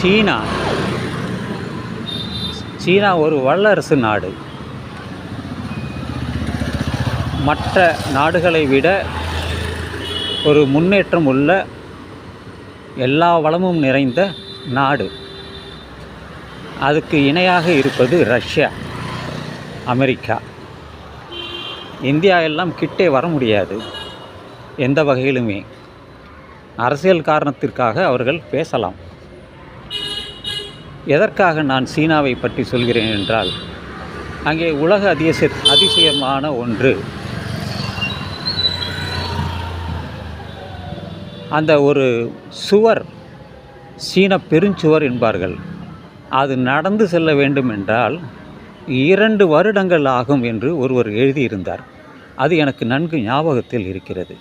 சீனா. சீனா ஒரு வல்லரசு நாடு. மற்ற நாடுகளை விட ஒரு முன்னேற்றம் உள்ள எல்லா வளமும் நிறைந்த நாடு. அதுக்கு இணையாக இருப்பது ரஷ்யா அமெரிக்கா. இந்தியா எல்லாம் கிட்டே வர முடியாது எந்த வகையிலுமே. அரசியல் காரணத்திற்காக அவர்கள் பேசலாம். எதற்காக நான் சீனாவை பற்றி சொல்கிறேன் என்றால் அங்கே உலக அதிசய அதிசயமான ஒன்று. அந்த ஒரு சுவர் சீன பெருஞ்சுவர் என்பார்கள். அது நடந்து செல்ல வேண்டும் என்றால் இரண்டு வருடங்கள் ஆகும் என்று ஒருவர் எழுதியிருந்தார். அது எனக்கு நன்கு ஞாபகத்தில் இருக்கிறது.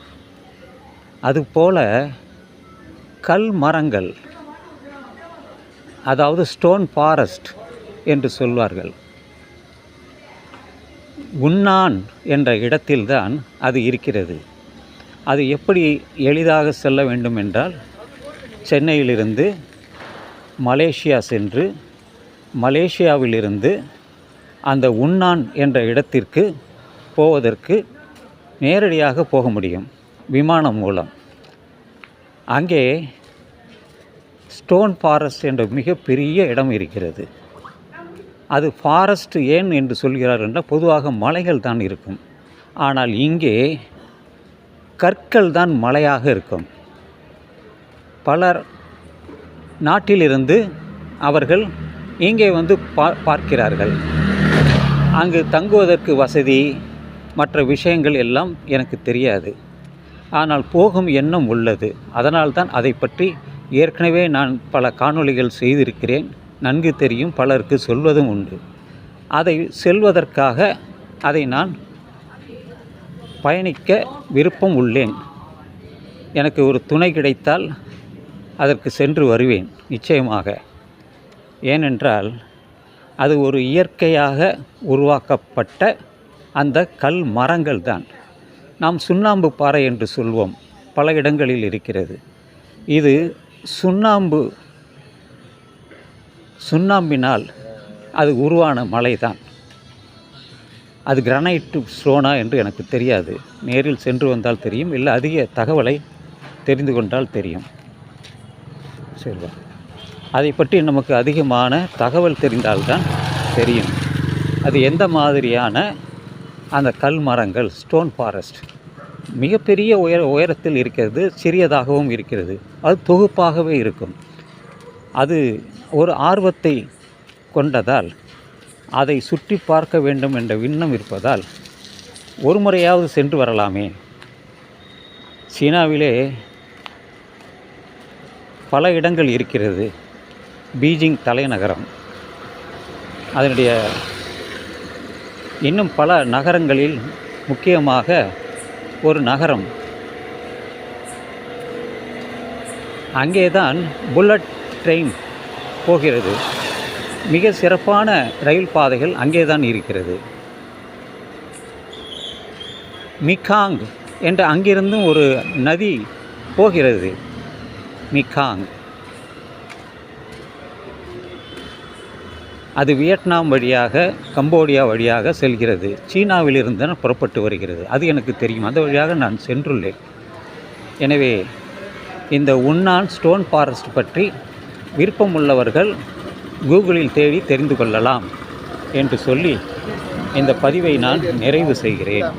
அதுபோல கல் மரங்கள் அதாவது ஸ்டோன் ஃபாரஸ்ட் என்று சொல்வார்கள். உன்னான் என்ற இடத்தில்தான் அது இருக்கிறது. அது எப்படி எளிதாக செல்ல வேண்டும் என்றால் சென்னையிலிருந்து மலேசியா சென்று மலேசியாவிலிருந்து அந்த உன்னான் என்ற இடத்திற்கு போவதற்கு நேரடியாக போக முடியும் விமானம் மூலம். அங்கே ஸ்டோன் ஃபாரஸ்ட் என்ற மிகப்பெரிய இடம் இருக்கிறது. அது ஃபாரஸ்ட் ஏன் என்று சொல்கிறார் என்றால் பொதுவாக மலைகள் தான் இருக்கும். ஆனால் இங்கே கற்கள் தான் மலையாக இருக்கும். பலர் நாட்டிலிருந்து அவர்கள் இங்கே வந்து பா பார்க்கிறார்கள். அங்கு தங்குவதற்கு வசதி மற்ற விஷயங்கள் எல்லாம் எனக்கு தெரியாது. ஆனால் போகும் எண்ணம் உள்ளது. அதனால்தான் அதை பற்றி ஏற்கனவே நான் பல காணொளிகள் செய்திருக்கிறேன். நன்கு தெரியும் பலருக்கு சொல்வதும் உண்டு. அதை செல்வதற்காக அதை நான் பயணிக்க விருப்பம் உள்ளேன். எனக்கு ஒரு துணை கிடைத்தால் அதற்கு சென்று வருவேன் நிச்சயமாக. ஏனென்றால் அது ஒரு இயற்கையாக உருவாக்கப்பட்ட அந்த கல் மரங்கள் தான். நாம் சுண்ணாம்பு பாறை என்று சொல்வோம் பல இடங்களில் இருக்கிறது. இது சுண்ணாம்பு சுண்ணாம்பினால் அது உருவான மலை தான் அது கிரனைட்டு ஸ்டோனா என்று எனக்கு தெரியாது. நேரில் சென்று வந்தால் தெரியும். இல்லை அதிக தகவலை தெரிந்து கொண்டால் தெரியும். சரிவா அதை பற்றி நமக்கு அதிகமான தகவல் தெரிந்தால்தான் தெரியும். அது எந்த மாதிரியான அந்த கல் மரங்கள் ஸ்டோன் ஃபாரஸ்ட் மிகப்பெரிய உயர உயரத்தில் இருக்கிறது சிறியதாகவும் இருக்கிறது. அது தொகுப்பாகவே இருக்கும். அது ஒரு ஆர்வத்தை கொண்டதால் அதை சுற்றி பார்க்க வேண்டும் என்ற விண்ணம் இருப்பதால் ஒரு முறையாவது சென்று வரலாமே. சீனாவிலே பல இடங்கள் இருக்கிறது. பீஜிங் தலைநகரம். அதனுடைய இன்னும் பல நகரங்களில் முக்கியமாக ஒரு நகரம். அங்கே தான் புல்லட் ட்ரெயின் போகிறது. மிக சிறப்பான ரயில் பாதைகள் அங்கே தான் இருக்கிறது. மிகாங் என்ற அங்கிருந்தும் ஒரு நதி போகிறது. மிகாங். அது வியட்நாம் வழியாக கம்போடியா வழியாக செல்கிறது. சீனாவிலிருந்து நான் புறப்பட்டு வருகிறது. அது எனக்கு தெரியும். அந்த வழியாக நான் சென்றுள்ளேன். எனவே இந்த உன்னான் ஸ்டோன் ஃபாரஸ்ட் பற்றி விருப்பமுள்ளவர்கள் கூகுளில் தேடி தெரிந்து கொள்ளலாம் என்று சொல்லி இந்த பதிவை நான் நிறைவு செய்கிறேன்.